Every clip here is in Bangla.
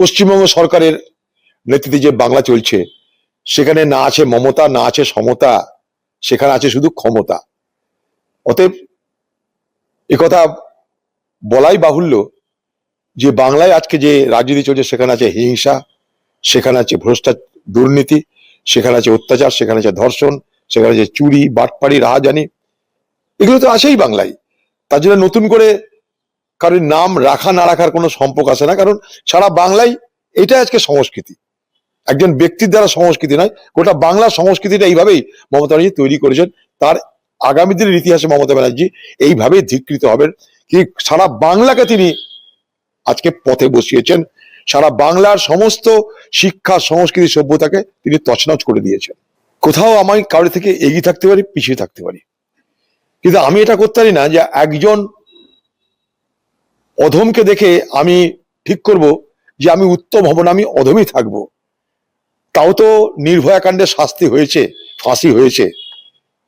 পশ্চিমবঙ্গ সরকারের নেতৃত্বে যে বাংলা চলছে, সেখানে না আছে মমতা, না আছে সমতা, সেখানে আছে শুধু ক্ষমতা। অতএব একথা বলাই বাহুল্য যে বাংলায় আজকে যে রাজনীতি চলছে, সেখানে আছে হিংসা, সেখানে আছে ভ্রষ্টা দুর্নীতি, সেখানে আছে অত্যাচার, সেখানে আছে ধর্ষণ, সেখানে আছে চুরি, বাটপাড়ি, রাহাজানি, এগুলো তো আছেই বাংলায়। তার জন্য নতুন করে কারোর নাম রাখা না রাখার কোনো সম্পর্ক আসে না, কারণ সারা বাংলায় এটা আজকে সংস্কৃতি। একজন ব্যক্তির দ্বারা সংস্কৃতি নয়, গোটা বাংলা সংস্কৃতিটা এইভাবেই মমতা ব্যানার্জি তৈরি করেছেন। তার আগামী দিনের ইতিহাসে মমতা ব্যানার্জি এইভাবেই ধিকৃত হবেন কি সারা বাংলাকে তিনি আজকে পথে বসিয়েছেন। সারা বাংলার সমস্ত শিক্ষা, সংস্কৃতি সভ্যতাকে তিনি তছনছ করে দিয়েছেন। কোথাও আমি কারোর থেকে এগিয়ে থাকতে পারি, পিছিয়ে থাকতে পারি। কিন্তু আমি এটা করতে পারি না যে একজন অধমকে দেখে আমি ঠিক করব যে আমি উত্তম হব না, আমি অধমই থাকব। তাও তো নির্ভয়া কাণ্ডে শাস্তি হয়েছে, ফাঁসি হয়েছে।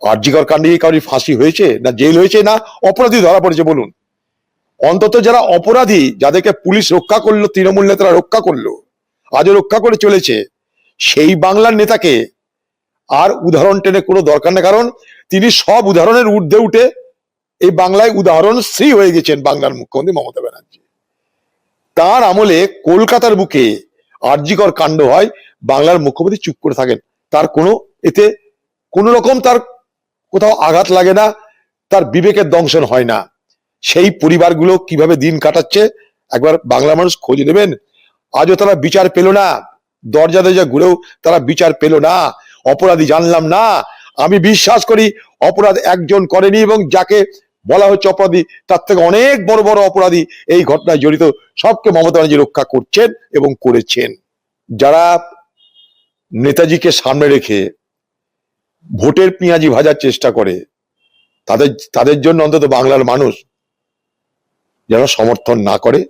আর্যিকর কাণ্ডে কি কারোর ফাঁসি হয়েছে, না জেল হয়েছে, না অপরাধী ধরা পড়েছে, বলুন। অন্তত যারা অপরাধী, যাদেরকে পুলিশ রক্ষা করল, তৃণমূল নেতারা রক্ষা করল, আজও রক্ষা করে চলেছে, সেই বাংলার নেতাকে আর উদাহরণ টেনে কোনো দরকার নেই, কারণ তিনি সব উদাহরণের ঊর্ধ্বে উঠে এই বাংলায় উদাহরণ শ্রী হয়ে গেছেন বাংলার মুখ্যমন্ত্রী মমতা ব্যানার্জি। তার আমলে কলকাতার বুকে আর্যিকর কাণ্ড হয়, বাংলার মুখ্যমন্ত্রী চুপ করে থাকেন। তার কোনো, এতে কোনো রকম তার কোথাও আঘাত লাগে না, তার বিবেকের দংশন হয় না। সেই পরিবারগুলো কীভাবে দিন কাটাচ্ছে, একবার বাংলা মানুষ খোঁজ নেবেন। আজও তারা বিচার পেল না, দরজা দরজা ঘুরেও তারা বিচার পেল না, অপরাধী জানলাম না। আমি বিশ্বাস করি অপরাধ একজন করেনি এবং যাকে বলা হচ্ছে অপরাধী, তার থেকে অনেক বড় বড় অপরাধী এই ঘটনায় জড়িত। সবকে মমতা ব্যানার্জি রক্ষা করছেন এবং করেছেন। যারা নেতাজিকে সামনে রেখে ভোটের পেঁয়াজি ভাজার চেষ্টা করে, তাদের তাদের জন্য অন্তত বাংলার মানুষ যেন সমর্থন না করে,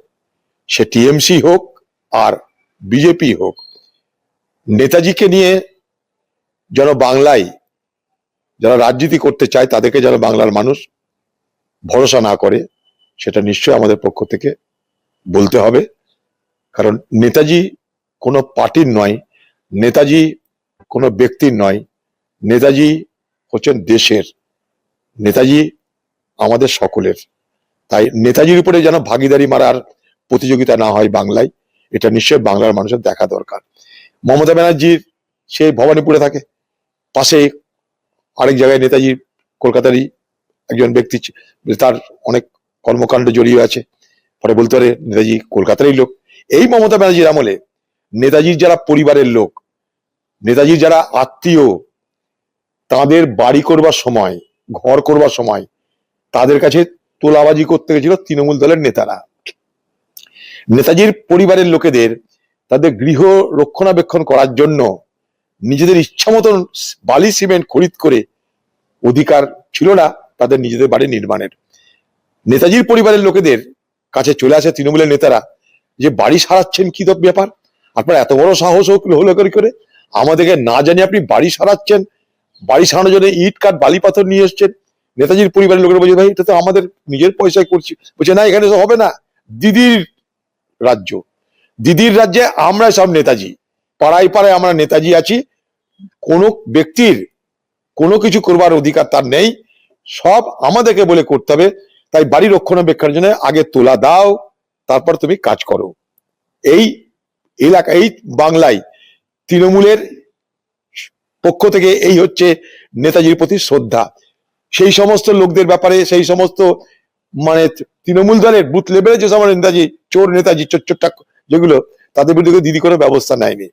সে টিএমসি হোক আর বিজেপি হোক, নেতাজিকে নিয়ে যেন বাংলায় যারা রাজনীতি করতে চায়, তাদেরকে যেন বাংলার মানুষ ভরসা না করে, সেটা নিশ্চয়ই আমাদের পক্ষ থেকে বলতে হবে। কারণ নেতাজি কোনো পার্টির নয়, নেতাজি কোনো ব্যক্তির নয়। নেতাজি হচ্ছেন দেশের, নেতাজি আমাদের সকলের। তাই নেতাজির উপরে যেন ভাগিদারি মারার প্রতিযোগিতা না হয় বাংলায়, এটা নিশ্চয়ই বাংলার মানুষের দেখা দরকার। মমতা ব্যানার্জির সে ভবানীপুরে থাকে, পাশে আরেক জায়গায় নেতাজি কলকাতারই একজন ব্যক্তি তার অনেক কর্মকাণ্ড জড়িয়ে আছে। পরে বলতে পারে, নেতাজি কলকাতারই লোক। এই মমতা ব্যানার্জির আমলে নেতাজির যারা পরিবারের লোক, নেতাজির যারা আত্মীয়, তাদের বাড়ি করবার সময়, ঘর করবার সময়, তাদের কাছে তোলাবাজি করতে গেছিল তৃণমূল দলের নেতারা। নেতাজির পরিবারের লোকেদের তাদের গৃহ রক্ষণাবেক্ষণ করার জন্য নিজেদের ইচ্ছা মতন বালি সিমেন্ট খরিদ করে অধিকার ছিল না। তাদের নিজেদের বাড়ি নির্মাণের। নেতাজির পরিবারের লোকেদের কাছে চলে আসে তৃণমূলের নেতারা যে বাড়ি সারাচ্ছেন কি ব্যাপার? আপনার এত বড় সাহস হলো করে করে? আমাদেরকে না জানি আপনি বাড়ি সারাচ্ছেন, বাড়ি সারানোর জন্য ইট কাঠ, বালি পাথর নিয়ে এসছেন। নেতাজির পরিবারের লোকেরা বলছে, ভাই, এটা তো আমাদের নিজের পয়সায় করছি। বলছে, না, এখানে তো হবে না। দিদির রাজ্য। দিদির রাজ্যে আমরা সব নেতাজি। পাড়ায় পাড়ায় আমরা নেতাজি আছি। কোনো ব্যক্তির কোনো কিছু করবার অধিকার তার নেই। সব আমাদেরকে বলে করতে হবে। তাই বাড়ি রক্ষণাবেক্ষণের জন্য আগে তোলা দাও, তারপর তুমি কাজ করো। এই এলাকা, এই বাংলায় তৃণমূলের পক্ষ থেকে এই হচ্ছে নেতাজির প্রতি শ্রদ্ধা। সেই সমস্ত লোকদের ব্যাপারে, সেই সমস্ত মানে তৃণমূল দলের বুথ লেভেলে যে সমস্ত নেতাজি, চোর নেতাজি চোর চোরটা যেগুলো, তাদের বিরুদ্ধে দিদি কোনো ব্যবস্থা নেয়নি।